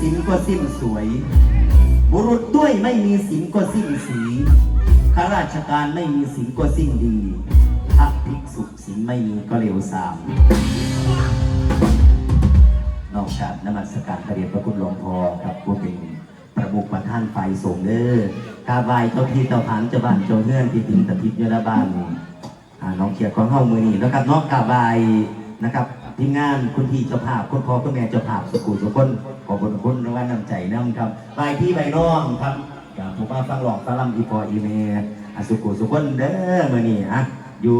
สินก็สิ้นสวย บุรุษด้วยไม่มีสินก็สิ้นสีข้าราชการไม่มีสินก็สิ้นดีพระภิกษุสินไม่มีก็เลวสามนอกจากนมัสการพระเดชพระคุณหลวงพ่อครับผู้เป็นประมุขประท่านฝ่ายสงเด้อกาบายเจ้าที่เจ้าทางเจ้าบ้านเจ้าเฮือนที่ถึงตะทิพย์ยละบ้านน้องเขียดของเฮามือนี้แล้วกับน้องกาบายนะครับ ทีมงานคุณพี่เจ้าภาพคุณพ่อคุณแม่เจ้าภาพสุขุสุขคนขอบคุณคุณรางวัลน้ำใจน้ำครับบายพี่ใบน้องครับกับผู้มาฟังหลอกฟังลำอีพออีเมอะสุขุสุขคนเด้อมือนี้อะอยู่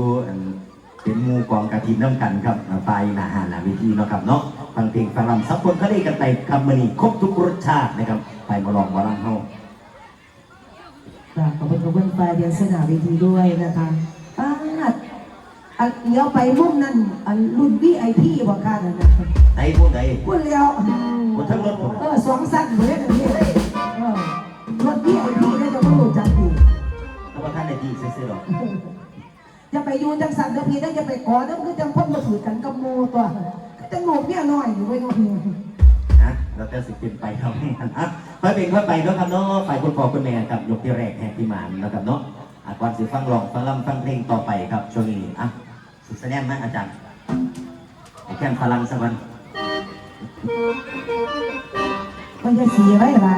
เป็นมูกองกระถินน้ำกันครับไปหนาหาหนาเวทีเนาะครับเนาะฟังเพลงฟังรำสักคนเขาได้กันไปคำมือนี้ครบทุกรสชาตินะครับไปมาลองมาลังเฮาค่ะขอบคุณขอบคุณฝ่ายเดียนสนามเวทีด้วยนะคะ อันเลี้ยวไปมุมนั้นอันรุ่นวีไอพีบอกกันนะไหนผู้ใดพูดเลี้ยวคนทั้งรถผมเออสองสั้นเหมือนกันนี่เออรถวีไอพีน่าจะไม่รู้จักดีถ้าว่าท่านในที่ซื้อๆหรอกจะไปอยูจังสันกับพี่ได้จะไปขอแล้วคือจังพ่นมาถือกันกับโมตัวจังโหนกเนี่ยน้อยอยู่ไว้น้อยนะเราจะสิเป็นไปครับอะค่อยเป็นค่อยไปเนาะครับเนาะฝ่ายคุณพ่อคุณแม่ครับยกที่แรกแหกที่หมานนะครับเนาะอะก่อนสิฟังร้องฟังรำฟังเพลงต่อไปครับช่วงนี้อะสุด แสดงนะอาจารย์ไอ้แก้มพลังสักวันมันจะสีไว้อะไร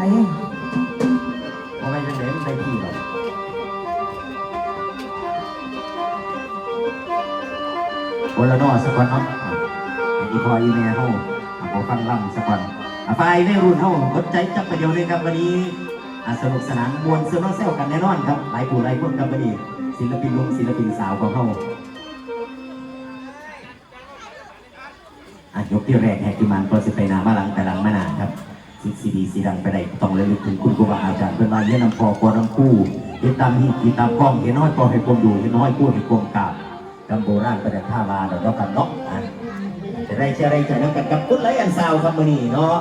เอาไว้จังไหนมันได้ที่หรอกคนละนอสักคนเนาะอะอีพออีเมลเฮาอะขอฟังล่ำสักคนอะฝ่ายในรุ่นเฮาอดใจจับประเดี๋ยวเลยครับวันนี้อะสนุกสนานมวนเซนอเซลกันแน่นอนครับ หลายผู้หลายคนครับวันนี้ศิลปินหนุ่มศิลปินสาวของเฮา ยกที่แรกแหกที่มันก็สิไปนามาหลังแต่หลังมานาครับสิสีดีสีดังไปได้ต้องระลึกถึงคุณครูบาอาจารย์เป็นมาเยี่ยนนำพอกอน้ำคู่เห็นตามหินกีตามกล้องเห็นน้อยก็ให้ความดูเห็นน้อยพูดให้ความกราบกัมโบราณประดับท่าลาเดี๋ยวเรากันเนาะอะจะได้เชื่อได้ใจน้ำกันกับพุทธไรอันสาวครับมือนี้เนาะ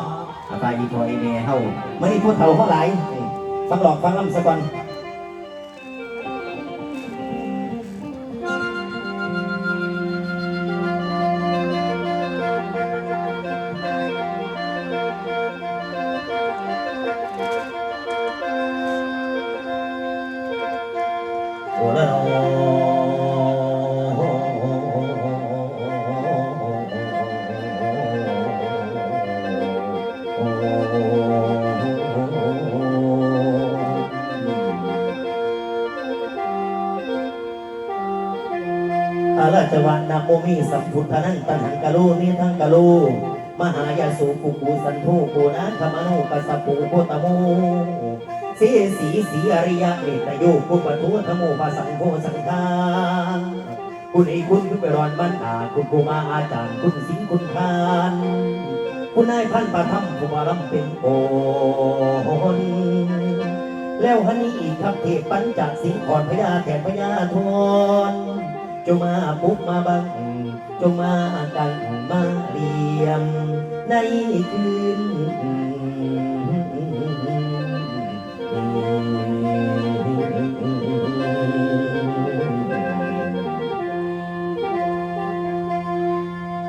อาตาอีพอเอเนเฮามื่อนี้พูดเท่าเท่าไรฟังหลอกฟังลำสักวัน โมมีสัมพุทธานันตันหังกะโลนิทังกะโลมหายาสูปุปูสันทุปูนันธรรมโนกัสสปุโคตโมสีสีสีอริยะเอกโยกุปตุธโมภาสังโฆสังฆาคุณไอ้คุณคุณไปรอนบ้านอาคุณครูมาอาจารย์คุณสิงคุณทาน คุณนายพันประทับผู้มาลำเป็นโอนแล้วฮันนี้อีกครับเทพปัญจสิงห์ขอนพญาแขนพญาทน จงมาปุ๊บมาบัง จงมาตังมาเรียม ในคืน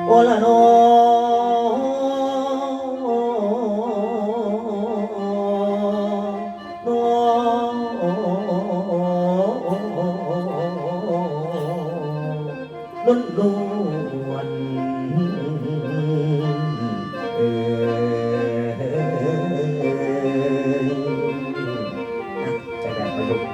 โอละโน ล้นล้วนเอ่ยใจแบบประยุกต์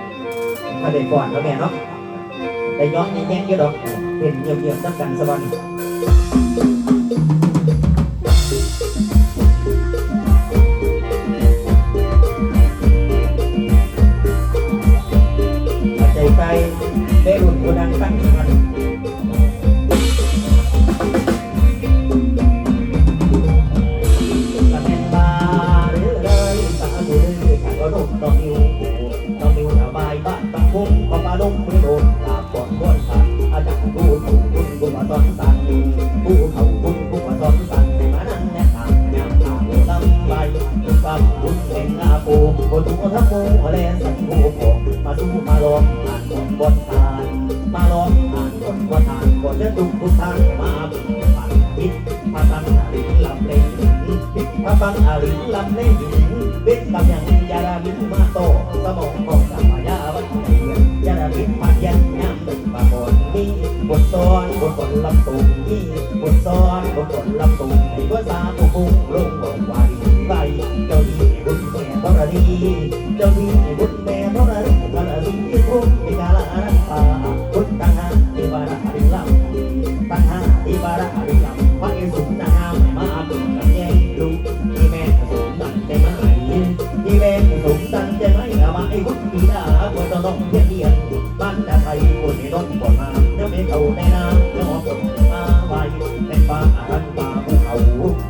คนทุกคนทั้งมูแลสังผู้ผมมาดูมาลองอ่านคนบนทาน มาลองอ่านคนบนทานก่อนจะตุกทุกทางมาบุกปันปิศมาตั้งอาลิงลำเล่นปิดมาตั้งอาลิงลำเล่นปิดบางอย่างยาลาบินมาโตสมองของสามายาบันเดียยาลาบินปัดยันยำตึงปากอนนี้บทซ้อนบทกลลำตุงนี้บทซ้อนบทกลลำตุงไอ้ก็สาโ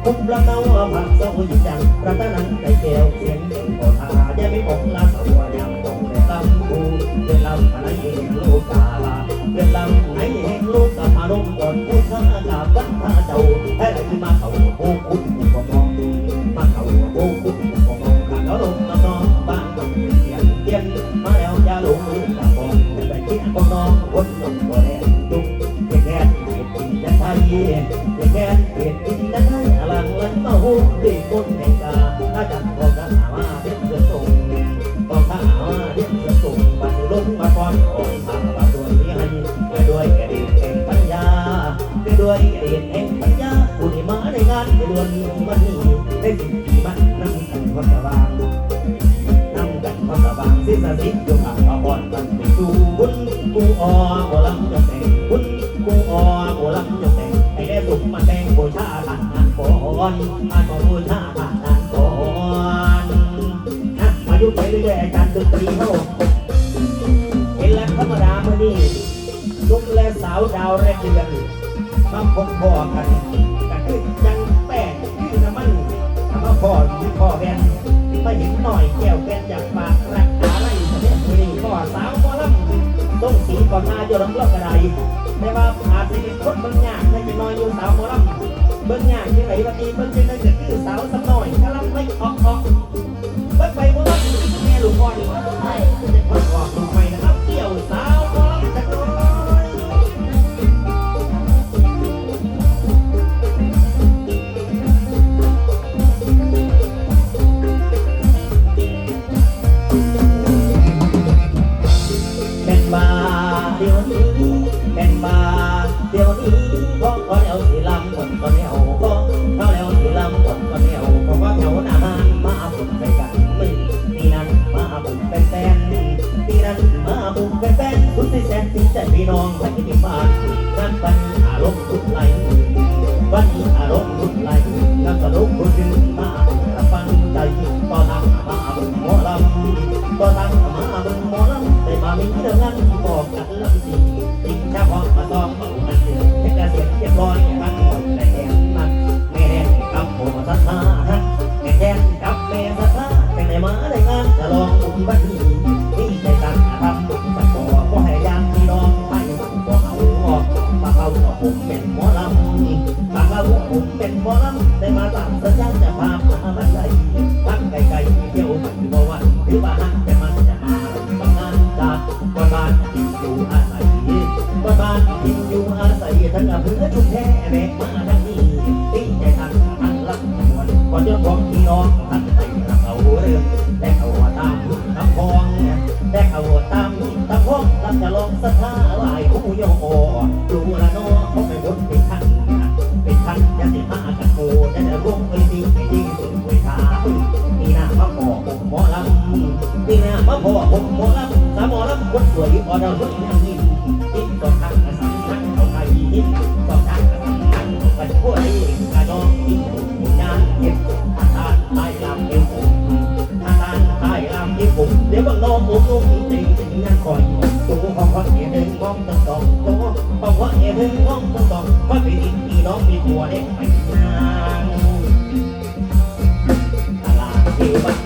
คุ้มละเนาผักเศร้ยิ่งจังรัตนังใจแก้วเสียงเสียงขอทาอย่ไม่มองลาสาวยังมองแต่ลำพูเดินลำอะไรเองโลกาลาเดินลำไหนเองลูกกับมาลงก่อนพูดข้ากาบันท่าเจ้าให้ไหลมาเขาโอ้คุณก็มองมาเขาโอ้คุณก็มองข้าเขาลงน้ำนองบ้านต้องเปลี่ยนเปลี่ยนมาแล้วอย่าลงลืมกับมองแต่ที่ก็น้องคนลงก็แลจุกแค่แค่เห็นจะไทยแค่เห็นจะไทยอลังลัง มาหูดีคนแห่งกาถ้าจัดพอกันหาว่าเด็กเสือส่งก็ถ้าหาว่าเด็กเสือส่งบันลงมาก่อนก่อนพาบาตัวนี้ให้ไปด้วยแก่ดีแห่งปัญญาไปด้วยแก่ดีแห่งปัญญาผู้ที่มาในงานไปด้วยมันนี่ได้สิ่งที่มันนั่งกันความสว่างนั่งกันความสว่างสิ้นสติโยกาพรมันไปสู่บุญกูอ่อบ่ลำจงแต่งบุญกูอ่อบ่ลำจงแต่งให้ได้สุขมาแต่งโบชาทานงานก่อนอบูชาทาน มาพบพ่อกันก็คือยังแป้งคือน้ำมันทำมาพ่อที่พ่อแบนมาเห็นหน่อยแก้วแบนจากปากรักษาไรประเทศมือนี่พ่อสาวพ่อลำต้องสีก่อนหน้าโยนลำเลิกกระไดแต่ว่าอาจจะเป็นคนบางอย่างไม่จะน้อยอยู่สาวหมอลำบางอย่างที่ไหนวันนี้เบิ่งเป็นได้ก็คือสาวสมันบอกกัน เจ้องพี่น้องท่านไปรับเอาเรื่องแต่เอาตามตำพองแต่เอาตามตำพองตั้งจะลองสถาลายผู้โยดูละน้องเขาไปบนเป็นทันเป็นทันยันสิมากันโกจะได้ร่วมไปดีไปดีสุดเวทานี่นะมาขอผมหมอลำนี่นะมาขอผมหมอลำสามหมอลำคนสวยออดเราลุ้นยังยิ้มยิ้มต่อทางสังทั้งเขาไทยยิ้ม ต้องต้องต้องว่าเอเดินมองต้องต้องว่าเป็นพี่น้องมีผัวเด็กไปนางตลาดเทวัน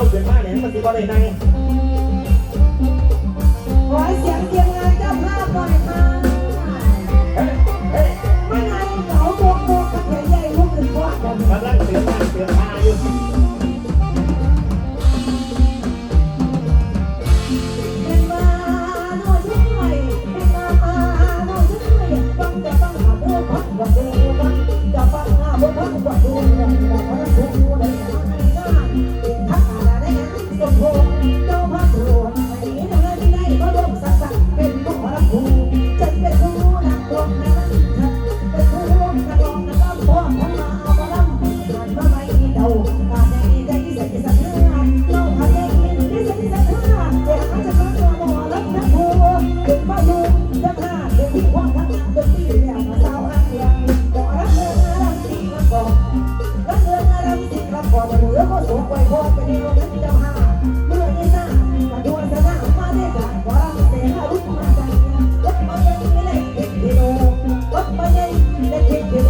เราเกิดมาเนี่ยมันสิบ่ได้นั่งขอเสียงเตียมงานจ้าภาพก่อน และเทคเดียว